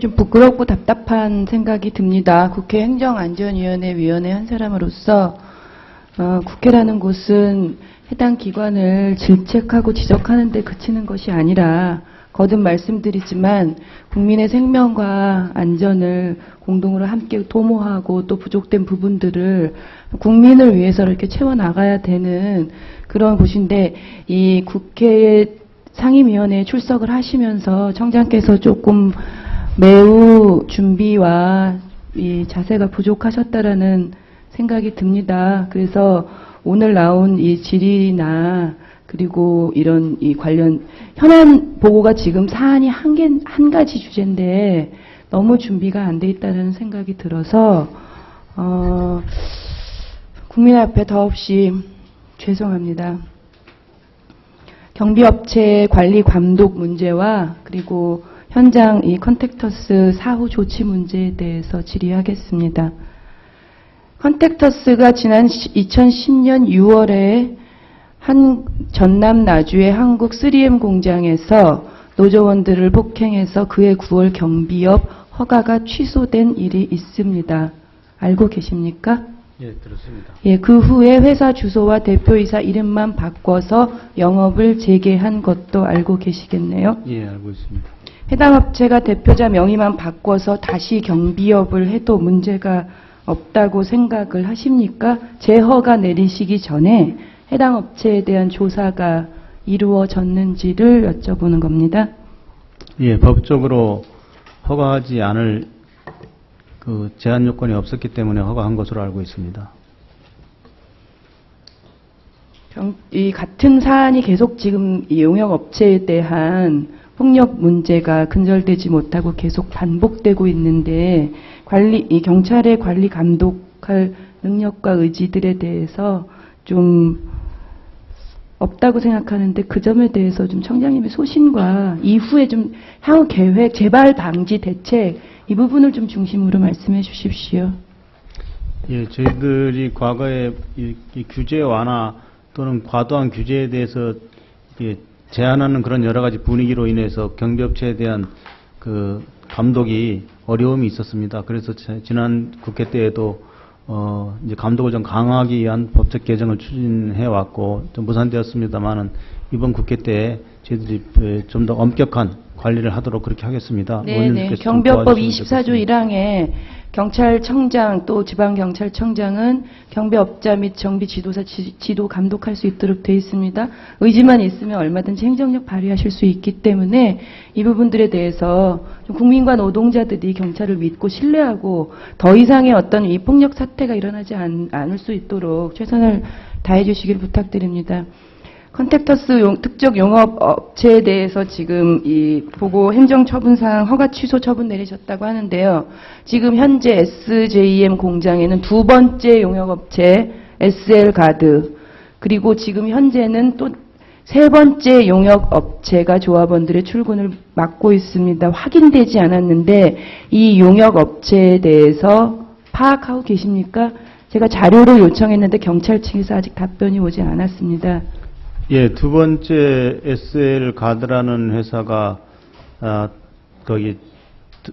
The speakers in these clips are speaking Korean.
좀 부끄럽고 답답한 생각이 듭니다. 국회 행정안전위원회 위원회 한 사람으로서 어, 국회라는 곳은 해당 기관을 질책하고 지적하는 데 그치는 것이 아니라 거듭 말씀드리지만 국민의 생명과 안전을 공동으로 함께 도모하고 또 부족된 부분들을 국민을 위해서 이렇게 채워나가야 되는 그런 곳인데 이 국회의 상임위원회에 출석을 하시면서 청장께서 조금 매우 준비와 이 자세가 부족하셨다라는 생각이 듭니다. 그래서 오늘 나온 이 질의나 그리고 이런 이 관련 현안 보고가 지금 사안이 한 개, 한 가지 주제인데 너무 준비가 안 돼 있다는 생각이 들어서 어, 국민 앞에 더없이 죄송합니다. 경비업체 관리 감독 문제와 그리고 현장 이 컨택터스 사후 조치 문제에 대해서 질의하겠습니다. 컨택터스가 지난 2010년 6월에 한 전남 나주의 한국 3M 공장에서 노조원들을 폭행해서 그해 9월 경비업 허가가 취소된 일이 있습니다. 알고 계십니까? 예, 들었습니다. 예, 그 후에 회사 주소와 대표이사 이름만 바꿔서 영업을 재개한 것도 알고 계시겠네요. 예, 알고 있습니다. 해당 업체가 대표자 명의만 바꿔서 다시 경비업을 해도 문제가 없다고 생각을 하십니까? 재허가 내리시기 전에 해당 업체에 대한 조사가 이루어졌는지를 여쭤보는 겁니다. 예, 법적으로 허가하지 않을 그 제한 요건이 없었기 때문에 허가한 것으로 알고 있습니다. 경- 이 같은 사안이 계속 지금 이 용역 업체에 대한 폭력 문제가 근절되지 못하고 계속 반복되고 있는데 관리 이 경찰의 관리 감독할 능력과 의지들에 대해서 좀 없다고 생각하는데 그 점에 대해서 좀 청장님의 소신과 이후에 좀 향후 계획, 재발 방지 대책 이 부분을 좀 중심으로 말씀해 주십시오. 예, 저희들이 과거에 이, 이 규제 완화 또는 과도한 규제에 대해서 예, 제한하는 그런 여러 가지 분위기로 인해서 경비업체에 대한 그 감독이 어려움이 있었습니다. 그래서 제- 지난 국회 때에도 어, 이제 감독을 좀 강화하기 위한 법적 개정을 추진해 왔고 좀 무산되었습니다만은 이번 국회 때 저희들이 좀 더 엄격한 관리를 하도록 그렇게 하겠습니다. 네, 네. 도와주시면 24조 좋겠습니다. 1항에 경찰청장 또 지방경찰청장은 경비업자 및 정비 지도사 지, 지도 감독할 수 있도록 되어 있습니다. 의지만 있으면 얼마든지 행정력 발휘하실 수 있기 때문에 이 부분들에 대해서 좀 국민과 노동자들이 경찰을 믿고 신뢰하고 더 이상의 어떤 이 폭력 사태가 일어나지 않, 않을 수 있도록 최선을 다해 주시길 부탁드립니다. 컨택터스 용- 특적 용업 업체에 대해서 지금 이 보고 행정처분상 허가 취소 처분 내리셨다고 하는데요. 지금 현재 SJM 공장에는 두 번째 용역 업체 SL 가드 그리고 지금 현재는 또 세 번째 용역 업체가 조합원들의 출근을 막고 있습니다. 확인되지 않았는데 이 용역 업체에 대해서 파악하고 계십니까? 제가 자료를 요청했는데 경찰 측에서 아직 답변이 오지 않았습니다. 예, 두 번째 SL 가드라는 회사가 아, 거기 드-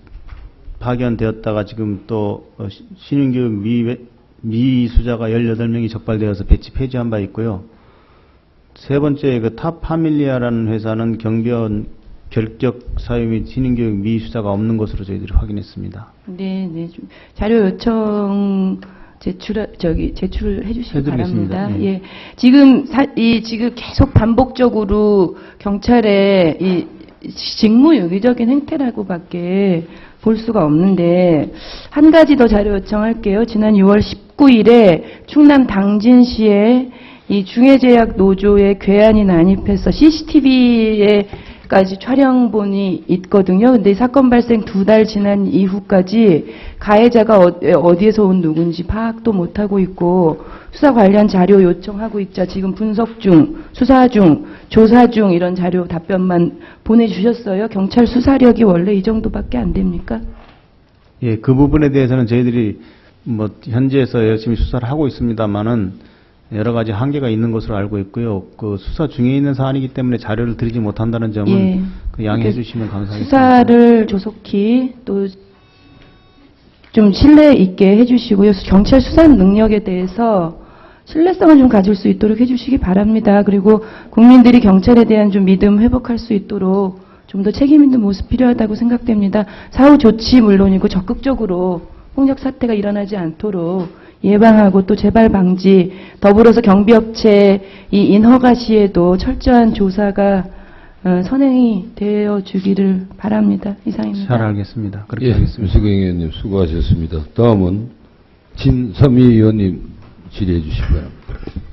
파견되었다가 지금 또 어, 시- 신인교육 미, 미 수자가 18명이 적발되어서 배치 폐지한 바 있고요. 세 번째 그 탑 파밀리아라는 회사는 경비원 결격 사유 및 신인교육 미수자가 없는 것으로 저희들이 확인했습니다. 네, 네. 좀 자료 요청 제출 저기 제출해 주시기 해드리겠습니다. 바랍니다. 예. 예. 지금 사, 이 지금 계속 반복적으로 경찰의 이 직무 유기적인 행태라고밖에 볼 수가 없는데 한 가지 더 자료 요청할게요. 지난 6월 19일에 충남 당진시에 이 중해제약 노조에 괴한이 난입해서 CCTV에 까지 촬영본이 있거든요. 근데 이 사건 발생 두 달 지난 이후까지 가해자가 어- 어디에서 온 누군지 파악도 못하고 있고 수사 관련 자료 요청하고 있자 지금 분석 중, 수사 중, 조사 중 이런 자료 답변만 보내주셨어요. 경찰 수사력이 원래 이 정도밖에 안 됩니까? 예, 그 부분에 대해서는 저희들이 뭐 현지에서 열심히 수사를 하고 있습니다만은 여러 가지 한계가 있는 것으로 알고 있고요. 그 수사 중에 있는 사안이기 때문에 자료를 드리지 못한다는 점은 예. 그 양해해 주시면 감사하겠습니다. 수사를 조속히 또 좀 신뢰 있게 해주시고요. 경찰 수사 능력에 대해서 신뢰성을 좀 가질 수 있도록 해주시기 바랍니다. 그리고 국민들이 경찰에 대한 좀 믿음 회복할 수 있도록 좀 더 책임 있는 모습 필요하다고 생각됩니다. 사후 조치 물론이고 적극적으로 폭력 사태가 일어나지 않도록 예방하고 또 재발 방지 더불어서 경비업체 이 인허가 시에도 철저한 조사가 어, 선행이 되어 주기를 바랍니다. 이상입니다. 잘 알겠습니다. 그렇게 예, 하겠습니다. 유승경 의원님 수고하셨습니다. 다음은 진섬희 의원님 질의해 주시기 바랍니다.